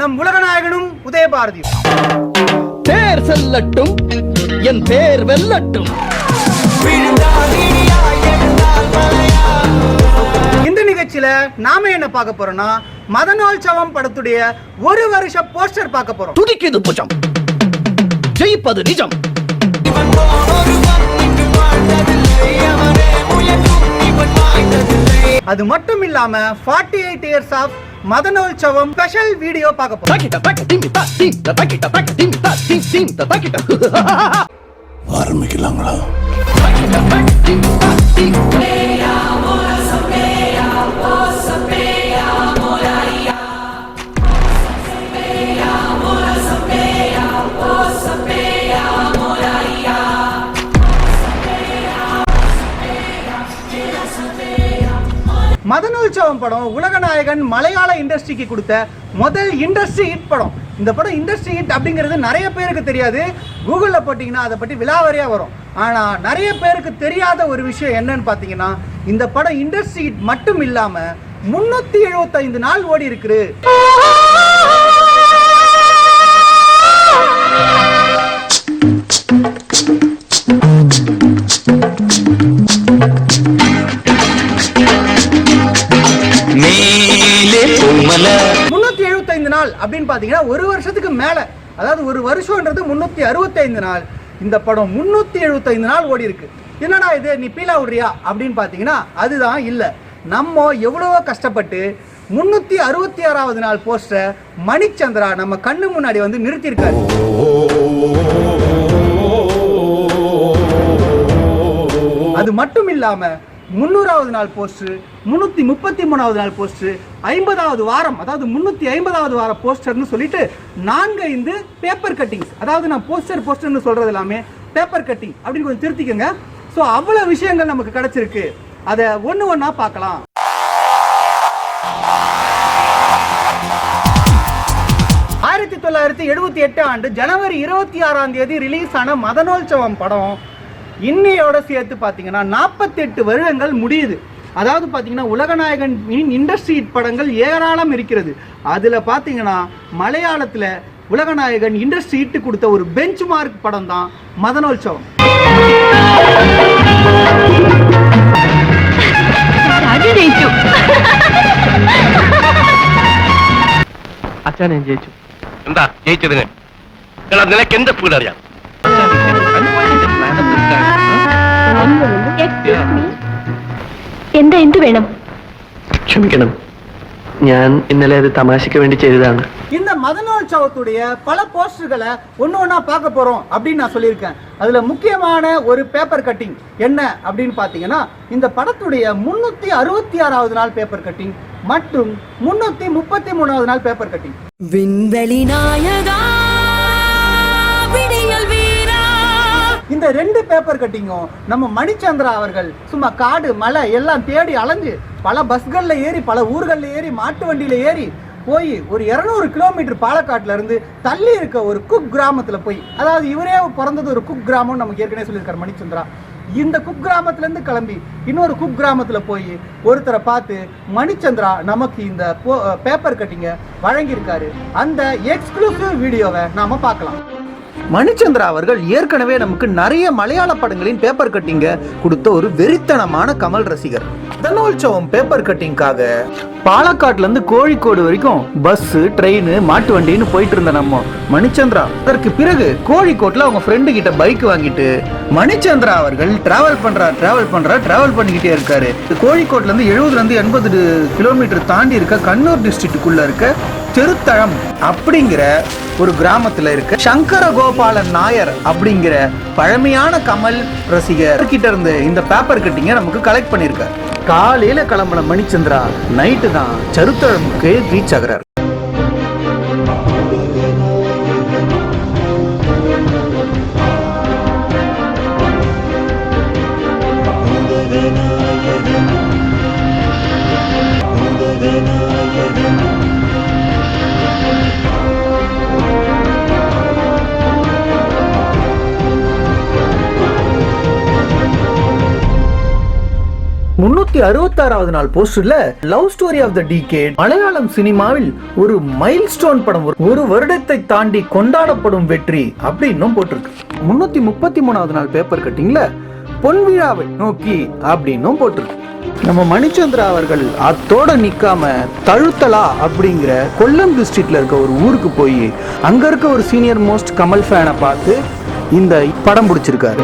நம் உலகநாயகனும் உதயபாரதியும். தேர் செல்லட்டும் என் பேர் வெல்லட்டும். இந்த நிகழ்ச்சியில நாம என்ன பார்க்க போறோம்னா மதனோற்சவம் படத்துடைய ஒரு வருஷ போஸ்டர் பார்க்க போறோம். துடிக்குது புஜம். ஜெயிப்பது நிஜம். அது மட்டும் இல்லாம 48 eight years of Madanolsavam special video பார்க்க போறோம். பாக்கிட்ட பாக்கிட்ட பாக்க படம் உலகநாயகன் மலையாள இண்டஸ்ட்ரிக்கு கொடுத்த முதல் இண்டஸ்ட்ரி ஹிட் படம். இந்த படம் இண்டஸ்ட்ரி ஹிட் அப்படிங்கிறது நிறைய பேருக்கு தெரியாது. கூகுளில் போட்டிங்கன்னா அதை பற்றி விலாவரியாக வரும். ஆனால் நிறைய பேருக்கு தெரியாத ஒரு விஷயம் என்னன்னு பார்த்தீங்கன்னா இந்த படம் இண்டஸ்ட்ரி ஹிட் மட்டும் இல்லாமல் முன்னூற்றி எழுபத்தைந்து நாள் ஓடி இருக்குது நாள் அப்படின்னு பார்த்தீங்கன்னா ஒரு வருஷத்துக்கு மேலே அதாவது ஒரு வருஷம்ன்றது முந்நூற்றி அறுபத்தைந்து நாள். இந்த படம் முந்நூற்றி எழுபத்தைந்து நாள் ஓடி இருக்கு. என்னடா இது நீ பீலா விடுறியா அப்படின்னு பார்த்தீங்கன்னா அதுதான் இல்லை. நம்ம எவ்வளவோ கஷ்டப்பட்டு முன்னூத்தி அறுபத்தி ஆறாவது நாள் போஸ்டரை மணிச்சந்திரா நம்ம கண்ணு முன்னாடி வந்து நிறுத்தியிருக்காரு. அது மட்டும் இல்லாமல் முந்நூறாவது நாள் போஸ்ட் முன்னூற்றி முப்பத்தி மூணாவது நாள் போஸ்ட் ஐம்பதாவது வாரம் அதாவது முன்னூற்றி ஐம்பதாவது வார போஸ்டர்னு சொல்லிட்டு நான்கு ஐந்து பேப்பர் கட்டிங்ஸ் அதாவது நான் போஸ்டர் போஸ்டர்னு சொல்கிறது எல்லாமே பேப்பர் கட்டிங் அப்படின்னு கொஞ்சம் திருத்திக்கோங்க. ஸோ அவ்வளோ விஷயங்கள் நமக்கு கிடச்சிருக்கு. அதை ஒன்று ஒன்றா பார்க்கலாம். ஆயிரத்தி தொள்ளாயிரத்தி எழுபத்தி எட்டு ஆண்டு ஜனவரி இருபத்தி ஆறாம் தேதி ரிலீஸ் ஆன மதனோற்சவம் படம். இன்னையோட சேர்த்து பார்த்தீங்கன்னா நாற்பத்தெட்டு வருடங்கள் முடியுது அதாவது பார்த்தீங்கன்னா உலகநாயகன் இண்டஸ்ட்ரி படங்கள் ஏராளம் இருக்கிறது அதில் பார்த்தீங்கன்னா மலையாளத்தில் உலகநாயகன் இண்டஸ்ட்ரி ஹிட் கொடுத்த ஒரு பெஞ்ச் மார்க் படம் தான் மதனோற்சவம் അച്ഛാ ഞാൻ ജയിച്ചു എന്താ ജയിച്ചതിന് എടാ നിനക്ക് എന്ത് ഫീൽ അറിയാം എന്താ എന്ത് വേണം ക്ഷമിക്കണം ഞാൻ ഇന്നലെ അത് തമാശയ്ക്ക് വേണ്ടി ചെയ്തതാണ് இந்த மதனோற்சவத்துடைய பல போஸ்டர்களை ஒன்று ஒன்றா பார்க்க போகிறோம் அப்படின்னு நான் சொல்லியிருக்கேன் அதில் முக்கியமான ஒரு பேப்பர் கட்டிங் என்ன அப்படின்னு பார்த்தீங்கன்னா இந்த படத்துடைய முன்னூற்றி அறுபத்தி ஆறாவது நாள் பேப்பர் கட்டிங் மற்றும் முன்னூற்றி முப்பத்தி மூணாவது நாள் பேப்பர் கட்டிங் விண்வெளி நாயகா இந்த ரெண்டு பேப்பர் கட்டிங்கும் நம்ம மணிச்சந்திரா அவர்கள் சும்மா காடு மலை எல்லாம் தேடி அலைஞ்சு பல பஸ்களில் ஏறி பல ஊர்களில் ஏறி மாட்டு வண்டியில ஏறி போய் ஒரு இரநூறு கிலோமீட்டர் பாலக்காட்டில் இருந்து தள்ளி இருக்க ஒரு குக் கிராமத்தில் போய் அதாவது இவரே பிறந்தது ஒரு குக் கிராமம்னு நமக்கு ஏற்கனவே சொல்லியிருக்காரு மணிச்சந்திரா. இந்த குக் கிராமத்துலேருந்து கிளம்பி இன்னொரு குக் கிராமத்தில் போய் ஒருத்தரை பார்த்து மணிச்சந்திரா நமக்கு இந்த பேப்பர் கட்டிங்கை வழங்கியிருக்காரு. அந்த எக்ஸ்க்ளூசிவ் வீடியோவை நாம் பார்க்கலாம். மணிச்சந்திரா அவர்கள் ஏற்கனவே நமக்கு நிறைய மலையாள படங்களின் பேப்பர் கட்டிங்க கொடுத்த ஒரு வெறித்தனமான கமல் ரசிகர். தனோற்சவம் பேப்பர் கட்டிங்காக பாலக்காட்டுல இருந்து கோழிக்கோடு வரைக்கும் பஸ் ட்ரெயின் மாட்டு வண்டின்னு போயிட்டு இருந்த நம்ம மணிச்சந்திரா. அதற்கு பிறகு கோழிக்கோட்ல அவங்க ஃப்ரெண்டு கிட்ட பைக் வாங்கிட்டு மணிச்சந்திரா அவர்கள் டிராவல் பண்றார் டிராவல் பண்றார் டிராவல் பண்ணிக்கிட்டே இருக்காரு. கோழிக்கோட்ல இருந்து எழுபதுல இருந்து எண்பது கிலோமீட்டர் தாண்டி இருக்க கண்ணூர் டிஸ்ட்ரிக்ட்டுக்குள்ள இருக்க திருத்தழம் அப்படிங்கிற ஒரு கிராமத்துல இருக்க சங்கர கோபாலன் நாயர் அப்படிங்கிற பழமையான கமல் ரசிகர் கிட்ட இருந்து இந்த பேப்பர் கட்டிங்க நமக்கு கலெக்ட் பண்ணிருக்காரு காலையில கிளம்புன மணிச்சந்திரா நைட்டு தான் சருத்தழமுக்கு ரீச் ஆகிறார் முன்னூத்தி அறுபத்தாறாவது நாள் போஸ்டர்ல love story of the decade Malayalam சினிமாவில் ஒரு மைல் ஸ்டோன் படம் ஒரு- ஒரு வருடத்தை தாண்டி கொண்டாடப்படும் வெற்றி அப்படின்னும் போட்டிருக்கு. முன்னூத்தி முப்பத்தி மூணாவது நாள் பேப்பர் கட்டிங்ல பொன் விழாவை நோக்கி அப்படின்னும் போட்டிருக்கு. நம்ம மணிச்சந்திரா அவர்கள் அத்தோட நிக்காம தழுத்தலா அப்படிங்கிற கொல்லம் டிஸ்ட்ரிக்ட்ல இருக்க ஒரு ஊருக்கு போய் அங்க இருக்க ஒரு சீனியர் மோஸ்ட் கமல் ஃபேனை பார்த்து இந்த படம் பிடிச்சிருக்காரு.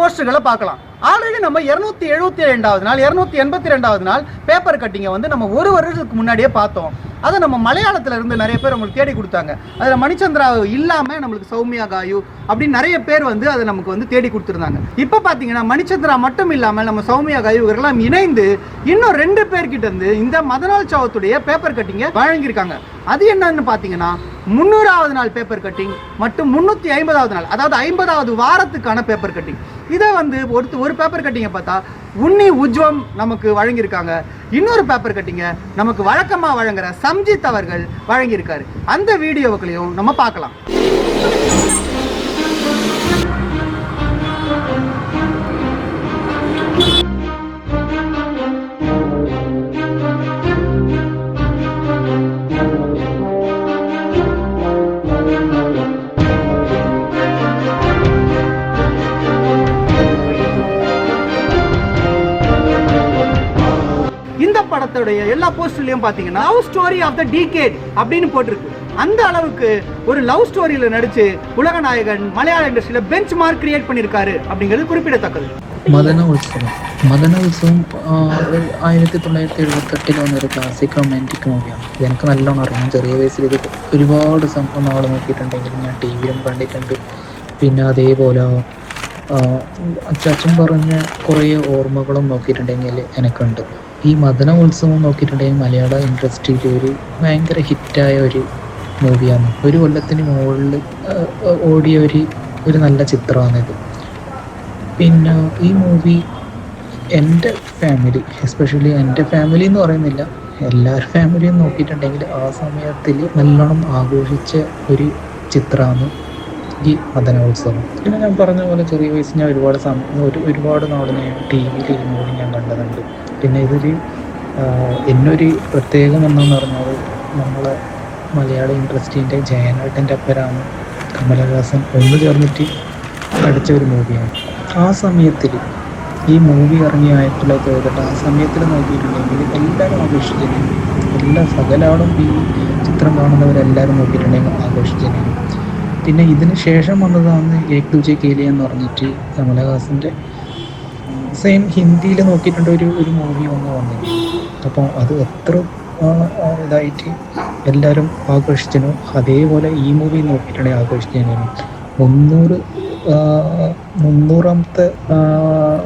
போஸ்டர்களை பார்க்கலாம். ஆல்ரெடி நம்ம இருநூத்தி எழுபத்தி ரெண்டாவது நாள் இரநூத்தி எண்பத்தி ரெண்டாவது நாள் பேப்பர் கட்டிங்கை வந்து நம்ம ஒரு வருஷத்துக்கு முன்னாடியே பார்த்தோம். அதை நம்ம மலையாளத்தில் இருந்து நிறைய பேர் உங்களுக்கு தேடி கொடுத்தாங்க. அதில் மணிச்சந்திரா இல்லாமல் நம்மளுக்கு சௌமியா காயு அப்படின்னு நிறைய பேர் வந்து அதை நமக்கு வந்து தேடி கொடுத்துருந்தாங்க. இப்போ பார்த்தீங்கன்னா மணிச்சந்திரா மட்டும் இல்லாமல் நம்ம சௌமியா காயு இவர்கள்லாம் இணைந்து இன்னும் ரெண்டு பேர்கிட்ட இருந்து இந்த மதநாள் சாவத்துடைய பேப்பர் கட்டிங்கை வழங்கியிருக்காங்க. அது என்னன்னு பார்த்தீங்கன்னா முந்நூறாவது நாள் பேப்பர் கட்டிங் மற்றும் முந்நூற்றி ஐம்பதாவது நாள் அதாவது ஐம்பதாவது வாரத்துக்கான பேப்பர் கட்டிங் இதை வந்து ஒரு ஒரு பேப்பர் கட்டிங்க பார்த்தா உன்னி உஜ்வம் நமக்கு வழங்கியிருக்காங்க. இன்னொரு பேப்பர் கட்டிங்க நமக்கு வழக்கமாக வழங்குற சம்ஜித் அவர்கள் வழங்கியிருக்காரு. அந்த வீடியோக்களையும் நம்ம பார்க்கலாம். இந்த படத்துடைய எல்லா போஸ்டர்லயும் பாத்தீங்கன்னா love story of the decade அப்படின்னு போட்டிருக்கு அந்த அளவுக்கு ஒரு லவ் ஸ்டோரியில நடிச்சு உலக நாயகன் மலையாள இண்டஸ்ட்ரியில பெஞ்ச் மார்க் கிரியேட் பண்ணிருக்காரு அப்படிங்கிறது குறிப்பிடத்தக்கது മദന ഉത്സവം മദന ഉത്സവം ആ, ഒരു ആയിരത്തി തൊള്ളായിരത്തി എഴുപത്തെട്ടിൽ വന്ന ഒരു ക്ലാസിക് റൊമാൻറ്റിക് മൂവിയാണ് ഇതെനിക്ക് നല്ലോണം അറിയാം ചെറിയ വയസ്സിൽ ഇത് ഒരുപാട് സംഭവം നാൾ നോക്കിയിട്ടുണ്ടെങ്കിലും ഞാൻ ടി വിയിലും കണ്ടിട്ടുണ്ട് പിന്നെ അതേപോലെ ആ, അച്ചാച്ചൻ പറഞ്ഞ കുറേ ഓർമ്മകളും നോക്കിയിട്ടുണ്ടെങ്കിൽ എനിക്കുണ്ട് ഈ മദന ഉത്സവം നോക്കിയിട്ടുണ്ടെങ്കിൽ മലയാള ഇൻഡസ്ട്രിയിൽ ഒരു ഭയങ്കര ഹിറ്റായ ഒരു മൂവിയാണ്. ഒരു കൊല്ലത്തിന് മുകളിൽ ഓടിയ ഒരു ഒരു നല്ല ചിത്രമാണിത്. പിന്നെ ഈ മൂവി എന്റെ ഫാമിലി എസ്പെഷ്യലി എന്റെ ഫാമിലി എന്ന് പറയുന്നില്ല എല്ലാവരും ഫാമിലിയും നോക്കിയിട്ടുണ്ടെങ്കിൽ ആ സമയത്തിൽ നല്ലോണം ആഘോഷിച്ച ഒരു ചിത്രമാണ് ഈ മദനോത്സവം പിന്നെ ഞാൻ പറഞ്ഞ പോലെ ചെറിയ വയസ്സ് ഞാൻ ഒരുപാട് സമയം ഒരു ഒരുപാട് നാൾ ഞാൻ ടി ഈ മൂവി ഞാൻ കണ്ടതുണ്ട്. പിന്നെ ഇതൊരു എന്നൊരു പ്രത്യേകം എന്താണെന്ന് പറഞ്ഞാൽ നമ്മളെ മലയാള ഇൻഡസ്ട്രീന്റെ ജയനാട്ടിന്റെ അപ്പരാണ് കമലഹാസൻ ഒന്ന് ചേർന്നിട്ട് അടിച്ച ഒരു മൂവിയാണ്. ആ സമയത്തിൽ ഈ മൂവി ഇറങ്ങി ആയിരത്തി തൊള്ളായിരത്തി ആ സമയത്തിൽ നോക്കിയിട്ടുണ്ടെങ്കിൽ എല്ലാവരും ആഘോഷിച്ചിരുന്നു എല്ലാ സകലാളും ഈ ചിത്രം കാണുന്നവരെല്ലാവരും നോക്കിയിട്ടുണ്ടെങ്കിൽ ആഘോഷിച്ചിരുന്നു പിന്നെ ഇതിന് ശേഷം വന്നതാണ് ഏക് ദുജെ കേലിയ എന്ന് പറഞ്ഞിട്ട് കമലഹാസന്റെ സെയിം ഹിന്ദിയിൽ നോക്കിയിട്ടുണ്ട് ഒരു ഒരു മൂവി ഒന്ന് വന്നത്. അപ്പോൾ അത് എത്ര ഇതായിട്ട് എല്ലാവരും ആഘോഷിച്ചു അതേപോലെ ഈ മൂവി നോക്കിയിട്ടുണ്ടെങ്കിൽ ആഘോഷിച്ചു മുന്നൂറ് മുന്നൂറാമത്തെ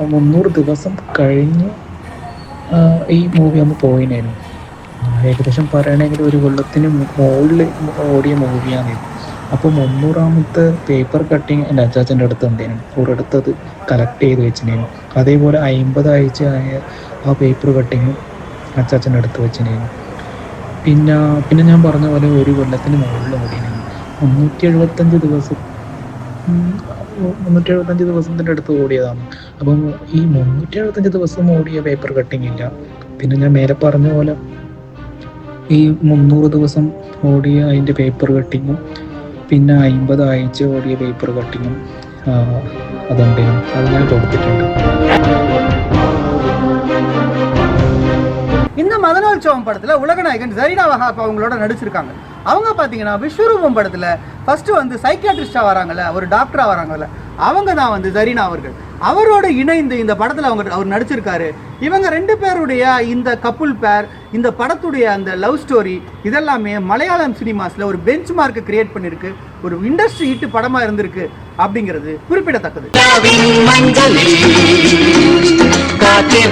മുന്നൂറ് ദിവസം കഴിഞ്ഞ് ഈ മൂവി ഒന്ന് പോയിനായിരുന്നു ഏകദേശം പറയണമെങ്കിൽ ഒരു കൊല്ലത്തിന് മുകളിൽ ഓടിയ മൂവിയാണിത് അപ്പോൾ മുന്നൂറാമത്തെ പേപ്പർ കട്ടിങ് എന്റെ അച്ചാച്ചന്റെ അടുത്ത് എന്തേനും ഒരിടത്തത് കളക്ട് ചെയ്ത് വെച്ചിനേനും. അതേപോലെ അമ്പത് ആഴ്ച ആയ ആ പേപ്പർ കട്ടിങ്ങും അച്ചാച്ചന്റെ അടുത്ത് വെച്ചിനേനും. പിന്നെ പിന്നെ ഞാൻ പറഞ്ഞ പോലെ ഒരു കൊല്ലത്തിന് മുകളിൽ ഓടിയിരുന്നു മുന്നൂറ്റി എഴുപത്തഞ്ച് ദിവസം മുന്നൂറ്റി എഴുപത്തഞ്ച് ദിവസത്തിന്റെ അടുത്ത് ഓടിയതാണ്. അപ്പം ഈ മുന്നൂറ്റി എഴുപത്തഞ്ച് ദിവസം ഓടിയ പേപ്പർ കട്ടിങ് ഇല്ല. പിന്നെ ഞാൻ മേലെ പറഞ്ഞ പോലെ ഈ മുന്നൂറ് ദിവസം ഓടിയ അതിന്റെ പേപ്പർ കട്ടിങ്ങും പിന്നെ അമ്പത് ആഴ്ച ഓടിയ പേപ്പർ കട്ടിങ്ങും അതുണ്ടായിരുന്നു അത് ഞാൻ കൊടുത്തിട്ടുണ്ട് இந்த மதனோத்சவம் படத்துல உலகநாயகன் ஜரீனா வஹாப் அவங்களோட நடிச்சிருக்காங்க அவங்க பாத்தீங்கன்னா விஸ்வரூபம் படத்துல ஃபர்ஸ்ட் வந்து சைக்கியாட்ரிஸ்டா வராங்கல்ல ஒரு டாக்டரா வராங்கல்ல அவங்க தான் வந்து சரீனா அவர்கள். அவரோட இணைந்து இந்த படத்தில் அவங்க அவர் நடிச்சிருக்காரு. இவங்க ரெண்டு பேருடைய இந்த கப்புல் பேர் இந்த படத்துடைய அந்த லவ் ஸ்டோரி இதெல்லாமே மலையாளம் சினிமாஸில் ஒரு பெஞ்ச் மார்க்கை கிரியேட் பண்ணியிருக்கு ஒரு இண்டஸ்ட்ரி ஹிட் படமாக இருந்திருக்கு அப்படிங்கிறது குறிப்பிடத்தக்கது. காத்தே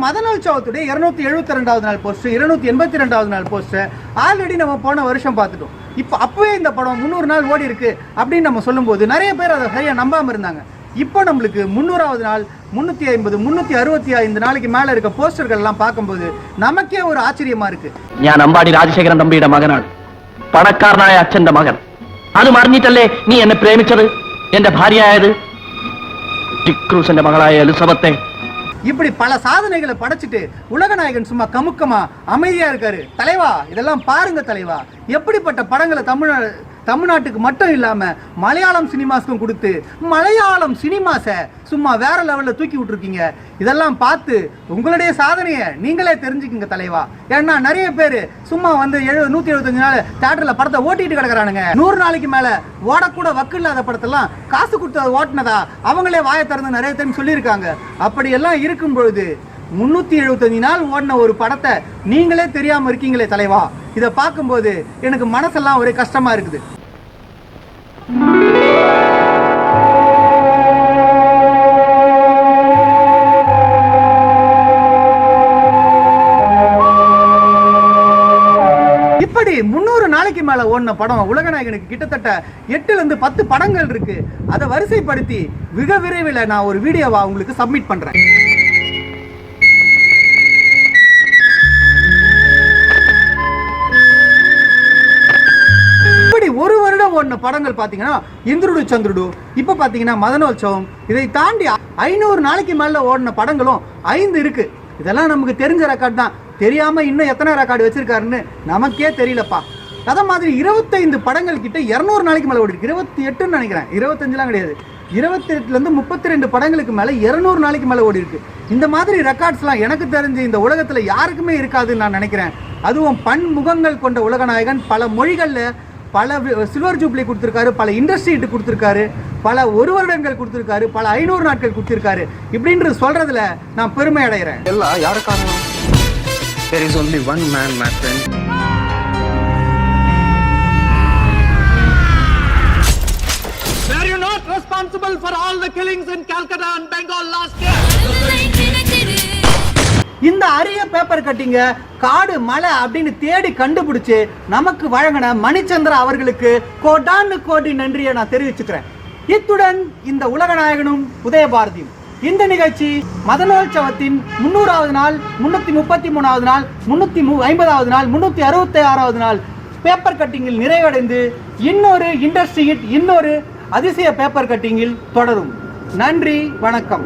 இந்த மதனோற்சவத்துடைய இருநூத்தி எழுபத்தி ரெண்டாவது நாள் போஸ்ட் இருநூத்தி எண்பத்தி ரெண்டாவது நாள் போஸ்ட் ஆல்ரெடி நம்ம போன வருஷம் பார்த்துட்டோம் இப்போ அப்பவே இந்த படம் முந்நூறு நாள் ஓடி இருக்கு அப்படின்னு நம்ம சொல்லும்போது நிறைய பேர் அதை சரியா நம்பாம இருந்தாங்க இப்போ நம்மளுக்கு முந்நூறாவது நாள் முந்நூற்றி ஐம்பது முந்நூற்றி அறுபத்தி ஐந்து நாளைக்கு மேலே இருக்க போஸ்டர்கள் எல்லாம் பார்க்கும்போது நமக்கே ஒரு ஆச்சரியமா இருக்கு ഞാൻ അമ്പാടി രാജശേഖരൻ തമ്പിയുടെ മകനാണ് പണക്കാരനായ അച്ഛന്റെ മകൻ അത് മറിഞ്ഞിട്ടല്ലേ നീ എന്നെ പ്രേമിച്ചത് എന്റെ ഭാര്യയായത് ടിക്രൂസിന്റെ മകളായ എലിസബത്തെ இப்படி பல சாதனைகளை படைச்சிட்டு உலகநாயகன் சும்மா கமுக்கமா அமைதியா இருக்காரு. தலைவா இதெல்லாம் பாருங்க தலைவா. எப்படிப்பட்ட படங்களை தமிழ்நாடு தமிழ்நாட்டுக்கு மட்டும் இல்லாமல் மலையாளம் சினிமாஸ்க்கும் கொடுத்து மலையாளம் சினிமாஸை சும்மா வேற லெவலில் தூக்கி விட்டுருக்கீங்க. இதெல்லாம் பார்த்து உங்களுடைய சாதனையை நீங்களே தெரிஞ்சுக்கிங்க தலைவா. ஏன்னா நிறைய பேர் சும்மா வந்து எழு நூற்றி எழுபத்தஞ்சு நாள் தேட்டரில் படத்தை ஓட்டிட்டு கிடக்குறானுங்க. நூறு நாளைக்கு மேலே ஓடக்கூட வக்கு இல்லாத படத்தெல்லாம் காசு கொடுத்து ஓட்டினதா அவங்களே வாயை திறந்து நிறைய டைம் சொல்லியிருக்காங்க. அப்படியெல்லாம் இருக்கும் பொழுது முன்னூத்தி எழுபத்தஞ்சு நாள் ஓடின ஒரு படத்தை நீங்களே தெரியாம இருக்கீங்களே தலைவா. இதை பார்க்கும்போது எனக்கு மனசெல்லாம் ஒரே கஷ்டமா இருக்குது. இப்படி முந்நூறு நாளைக்கு மேல ஓடின படம் உலகநாயகனுக்கு கிட்டத்தட்ட எட்டுல இருந்து பத்து படங்கள் இருக்கு. அதை வரிசைப்படுத்தி மிக விரைவில் நான் ஒரு வீடியோவா உங்களுக்கு சப்மிட் பண்றேன். பண்ண படங்கள் பார்த்தீங்கன்னா இந்திருடு சந்திருடு இப்போ பார்த்தீங்கன்னா மதனோற்சவம். இதை தாண்டி ஐநூறு நாளைக்கு மேலே ஓடின படங்களும் ஐந்து இருக்கு. இதெல்லாம் நமக்கு தெரிஞ்ச ரெக்கார்ட் தான். தெரியாமல் இன்னும் எத்தனை ரெக்கார்டு வச்சிருக்காருன்னு நமக்கே தெரியலப்பா. அதே மாதிரி இருபத்தைந்து படங்கள் கிட்ட இருநூறு நாளைக்கு மேலே ஓடி இருக்கு இருபத்தி எட்டுன்னு நினைக்கிறேன். இருபத்தஞ்சுலாம் கிடையாது. இருபத்தி எட்டுலேருந்து முப்பத்தி ரெண்டு படங்களுக்கு மேலே இருநூறு நாளைக்கு மேலே ஓடி இருக்கு இந்த மாதிரி ரெக்கார்ட்ஸ்லாம் எனக்கு தெரிஞ்சு இந்த உலகத்தில் யாருக்குமே இருக்காதுன்னு நான் நினைக்கிறேன். அதுவும் பன்முகங்கள் கொண்ட உலகநாயகன் பல மொழிகளில் பல சில்வர் ஜூப்ளி கொடுத்துருக்காரு பல இண்டஸ்ட்ரி ஹிட் கொடுத்துருக்காரு பல ஒரு வருடங்கள் கொடுத்துருக்காரு பல ஐநூறு நாட்கள் கொடுத்துருக்காரு இப்படின்றது சொல்றதுல நான் பெருமை அடைகிறேன் எல்லாம் யாரு காரணம் There is only one man, my friend. Were you not responsible for all the killings in Calcutta and Bengal last year? இந்த அரிய பேப்பர் கட்டிங்க காடு மலை அப்படின்னு தேடி கண்டுபிடிச்சு நமக்கு வழங்கின மணிச்சந்திரா அவர்களுக்கு கோடான்னு கோடி நன்றியை நான் தெரிவிச்சுக்கிறேன். இத்துடன் இந்த உலகநாயகனும் உதயபாரதியும். இந்த நிகழ்ச்சி மதனோற்சவத்தின் முன்னூறாவது நாள் முன்னூத்தி முப்பத்தி மூணாவது நாள் முன்னூத்தி ஐம்பதாவது நாள் முன்னூத்தி அறுபத்தி ஆறாவது நாள் பேப்பர் கட்டிங்கில் நிறைவடைந்து இன்னொரு இண்டஸ்ட்ரி ஹிட் இன்னொரு அதிசய பேப்பர் கட்டிங்கில் தொடரும். நன்றி வணக்கம்.